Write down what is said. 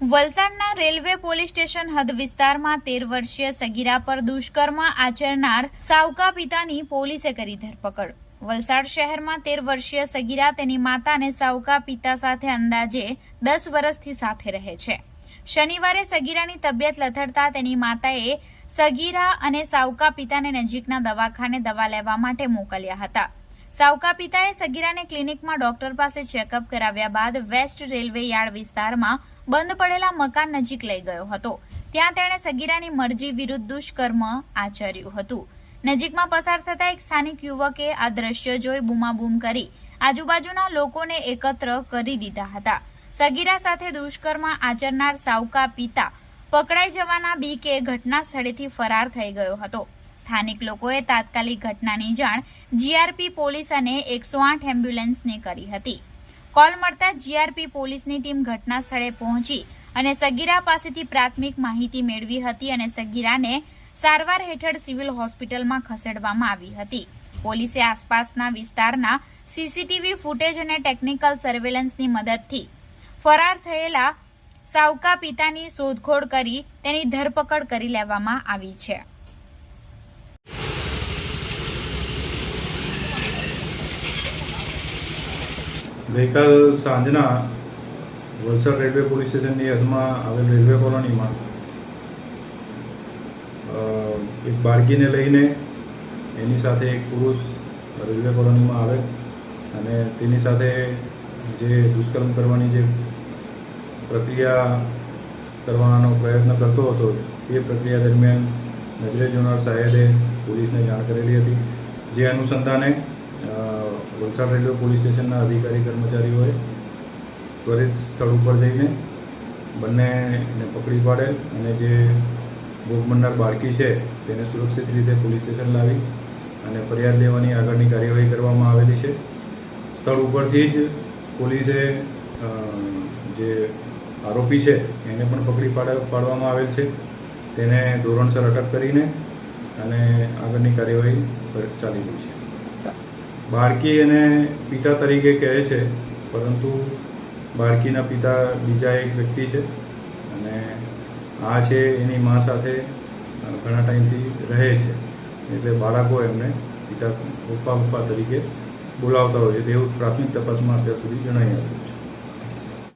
વલસાડના railway police station હદ વિસ્તારમાં તેર વર્ષીય સગીરા પર દુષ્કર્મ આચરનાર સાવકા પિતાની પોલીસે કરી ધરપકડ. વલસાડ શહેરમાં તેર વર્ષીય સગીરા તેની માતા અને સાવકા પિતા સાથે અંદાજે દસ વર્ષથી સાથે રહે છે. શનિવારે સગીરાની તબિયત લથડતા તેની માતાએ સગીરા અને સાવકા પિતાને નજીકના દવાખાને દવા લેવા માટે મોકલ્યા હતા. સાવકા પિતાએ સગીરાને ક્લિનિકમાં ડોક્ટર પાસે ચેકઅપ કરાવ્યા બાદ વેસ્ટ રેલવે યાર્ડ વિસ્તારમાં બંધ પડેલા મકાન નજીક લઈ ગયો હતો. ત્યાં તેણે સગીરાની મરજી વિરુદ્ધ દુષ્કર્મ આચર્યું હતું. નજીકમાં પસાર થતા એક સ્થાનિક યુવકે આ દ્રશ્ય જોઈ બૂમાબૂમ કરી આજુબાજુના લોકોને એકત્ર કરી દીધા હતા. સગીરા સાથે દુષ્કર્મ આચરનાર સાવકા પિતા પકડાઈ જવાના બીકે ઘટના સ્થળેથી ફરાર થઈ ગયો હતો. સ્થાનિક લોકોએ તાત્કાલિક ઘટનાની જાણ જીઆરપી પોલીસ અને એકસો આઠ એમ્બ્યુલન્સને કરી હતી. કોલ મળતા જીઆરપી પોલીસની ટીમ ઘટના સ્થળે પહોંચી અને સગીરા પાસેથી પ્રાથમિક માહિતી મેળવી હતી અને સગીરાને સારવાર હેઠળ સિવિલ હોસ્પિટલમાં ખસેડવામાં આવી હતી. પોલીસે આસપાસના વિસ્તારના સીસીટીવી ફૂટેજ અને ટેકનિકલ સર્વેલન્સની મદદથી ફરાર થયેલા સાવકા પિતાની શોધખોળ કરી તેની ધરપકડ કરી લેવામાં આવી છે. ગઈકાલ સાંજના વલસાડ રેલવે પોલીસ સ્ટેશનની હદમાં આવેલ રેલવે કોલોનીમાં એક બાળકીને લઈને એની સાથે એક પુરુષ રેલવે કોલોનીમાં આવે અને તેની સાથે જે દુષ્કર્મ કરવાની જે પ્રક્રિયા કરવાનો પ્રયત્ન કરતો હતો, એ પ્રક્રિયા દરમિયાન નજરે જોનાર સાહેબે પોલીસને જાણ કરેલી હતી. જે અનુસંધાને વલસાડ રેલવે પોલીસ સ્ટેશનના અધિકારી કર્મચારીઓએ ત્વરિત સ્થળ ઉપર જઈને બંનેને પકડી પાડેલ અને જે ભોગ બનનાર બાળકી છે તેને સુરક્ષિત રીતે પોલીસ સ્ટેશન લાવી અને ફરિયાદ લેવાની આગળની કાર્યવાહી કરવામાં આવેલી છે. સ્થળ ઉપરથી જ પોલીસે જે આરોપી છે એને પણ પકડી પાડ- પાડવામાં આવેલ છે. તેને ધોરણસર અટક કરીને અને આગળની કાર્યવાહી ચાલી રહી છે. બાળકી એને પિતા તરીકે કહે છે, પરંતુ બાળકીના પિતા બીજા એક વ્યક્તિ છે અને આ છે એની મા સાથે ઘણા ટાઈમથી રહે છે. એટલે બાળકો એમને પિતા પપ્પા પપ્પા તરીકે બોલાવતા હોય છે. તેવું પ્રાથમિક તપાસમાં અત્યાર સુધી જણાઈ આવ્યું છે